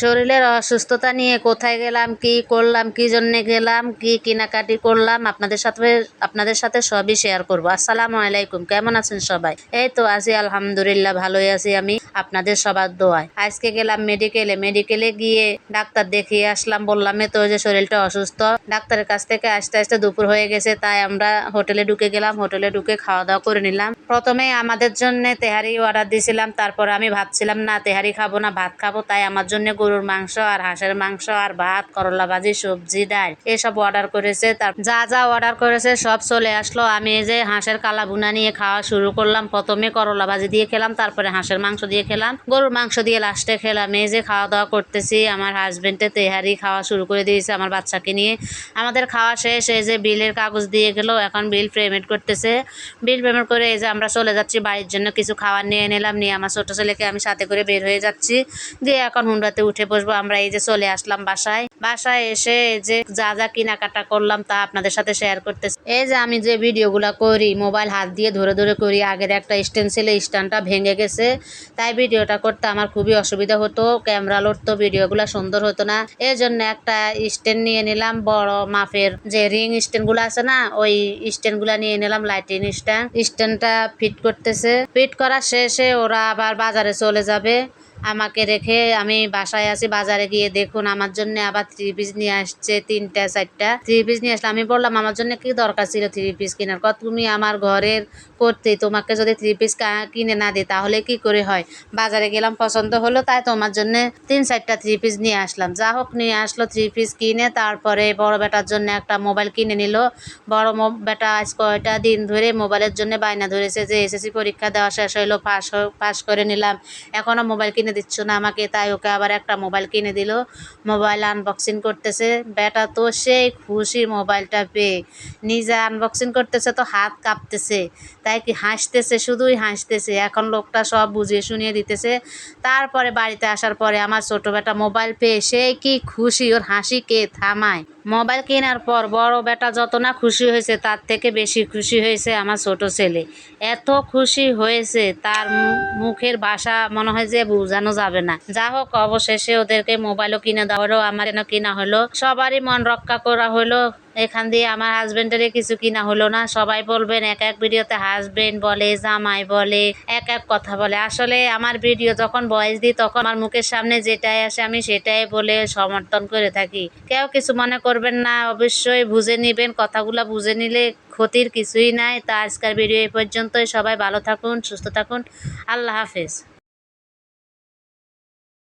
শরীরের অসুস্থতা নিয়ে কোথায় গেলাম, কি করলাম, কি জন্যে গেলাম, কি কেনাকাটি করলাম, আপনাদের সাথে আপনাদের সাথে সবই শেয়ার করব। আসসালামু আলাইকুম, কেমন আছেন সবাই? এই তো আছি, আলহামদুলিল্লাহ, ভালোই আছি আমি। আপনাদের সবার দোয়ায়। আজকে গেলাম মেডিকেলে মেডিকেলে গিয়ে ডাক্তার দেখিয়ে আসলাম। বললাম তো যে শরীরটা অসুস্থ। ডাক্তারের কাছ থেকে আস্তে আস্তে দুপুর হয়ে গেছে। তাই আমরা হোটেলে ঢুকে গেলাম। হোটেলে ঢুকে খাওয়া দাওয়া করে নিলাম। প্রথমে আমাদের জন্য তেহারি অর্ডার দিয়েছিলাম। তারপর আমি ভাবছিলাম, না, তেহারি খাব না, ভাত খাব। তাই আমার জন্য গরুর মাংস আর হাঁসের মাংস আর ভাত, করলা ভাজি, সবজি, ডাল এসব অর্ডার করেছে। তার যা যা অর্ডার করেছে সব চলে আসলো। আমি এই যে হাঁসের কালা ভুনা নিয়ে খাওয়া শুরু করলাম। প্রথমে করলা ভাজি দিয়ে খেলাম। তারপরে হাঁসের মাংস দিয়ে খেলাম। গরুর মাংস দিয়ে লাস্টে খেলাম। এই যে খাওয়া দাওয়া করতেছি, আমার হাজবেন্ডে তেহারি খাওয়া শুরু করে দিয়েছে আমার বাচ্চাকে নিয়ে। আমাদের খাওয়া শেষ, এই যে বিলের কাগজ দিয়ে গেল, এখন বিল পেমেন্ট করতেছে। বিল পেমেন্ট করে এই যে আমরা চলে যাচ্ছি, বাড়ির জন্য কিছু খাবার নিয়ে নিলাম, নিয়ে আমার ছোটো ছেলেকে আমি সাথে করে বের হয়ে যাচ্ছি। দিয়ে এখন হুন্ডাতে উঠে বসবো, আমরা এই যে চলে আসলাম বাসায়। বাসায় এসে যে যা যা কেনাকাটা করলাম তা আপনাদের সাথে শেয়ার করতেছি। এই যে আমি যে ভিডিওগুলো করি মোবাইল হাত দিয়ে ধরে ধরে করি, আগের একটা স্ট্যান্ড ছিল স্ট্যান্ডটা ভেঙে গেছে। তাই ভিডিওটা করতে আমার খুবই অসুবিধা হতো, ক্যামেরা লড়তো, ভিডিওগুলো সুন্দর হতো না। এই জন্য একটা স্ট্যান্ড নিয়ে নিলাম, বড় মাপের যে রিং স্ট্যান্ডগুলো আছে না, ওই স্ট্যান্ডগুলা নিয়ে নিলাম, লাইটিং স্ট্যান্ড। স্ট্যান্ডটা ফিট করতেছে। ফিট করা শেষে ওরা আবার বাজারে চলে যাবে। আমাকে রেখে আমি বাসায় আছি, বাজারে গিয়ে দেখুন, আমার জন্য আবার থ্রি পিস নিয়ে আসছে, তিনটা, চারটা। থ্রি পিস নিয়ে আসলে আমি বললাম, আমার জন্য কি দরকার ছিল থ্রি পিস কেনার? কত তুমি আমার ঘরের করতে তোমাকে যদি থ্রি পিস কিনে না দিই তাহলে কি করে হয়? বাজারে গেলাম, পছন্দ হলো, তাই তোমার জন্য তিন, চারটা থ্রি পিস নিয়ে আসলাম। যা হোক, নিয়ে আসলো থ্রি পিস কিনে, তারপরে বড় বেটার জন্য একটা মোবাইল কিনে নিল। বড় বেটা আজ কয়টা দিন ধরে মোবাইলের জন্য বায়না ধরেছে যে, এসএসসি পরীক্ষা দেওয়া শেষ হইল পাস পাস করে নিলাম। এখনও মোবাইল কিনে দিচ্ছ না আমাকে, তাই ওকে আবার একটা মোবাইল কিনে দিল। মোবাইল আনবক্সিং করতেছে। বেটা তো সেই খুশি মোবাইলটা পেয়ে। নিজে আনবক্সিং করতেছে তো হাত কাঁপতেছে। তাই কি হাসতেছে? শুধুই হাসতেছে। এখন লোকটা সব বুঝিয়ে শুনিয়ে দিতেছে। তারপরে বাড়িতে আসার পরে আমার ছোটো বেটা মোবাইল পেয়ে সে কি খুশি? ওর হাসি কে থামায়? মোবাইল কেনার পর বড় বেটা যত না খুশি হয়েছে, তার থেকে বেশি খুশি হয়েছে আমার ছোট ছেলে। এত খুশি হয়েছে, তার মুখের ভাষা মনে হয় যে বোঝানো যাবে না। যা হোক, অবশেষে ওদেরকে মোবাইলও কিনে দেওয়া হলো, আমার কিনা হলো। সবারই মন রক্ষা করা হলো। এখান দিয়ে আমার হাজবেন্ডের কিছু কিনা হলো না। সবাই বলবেন, এক এক ভিডিওতে হাজবেন্ড বলে, জামাই বলে, এক এক কথা বলে। আসলে আমার ভিডিও যখন বয়স দিই, তখন আমার মুখের সামনে যেটাই আসে, আমি সেটাই বলে সমর্থন করে থাকি। কেউ কিছু মনে করবেন না, অবশ্যই বুঝে নেবেন। কথাগুলো বুঝে নিলে ক্ষতির কিছুই নাই। তা আজকের ভিডিও এই পর্যন্তই। সবাই ভালো থাকুন, সুস্থ থাকুন। আল্লাহ হাফেজ।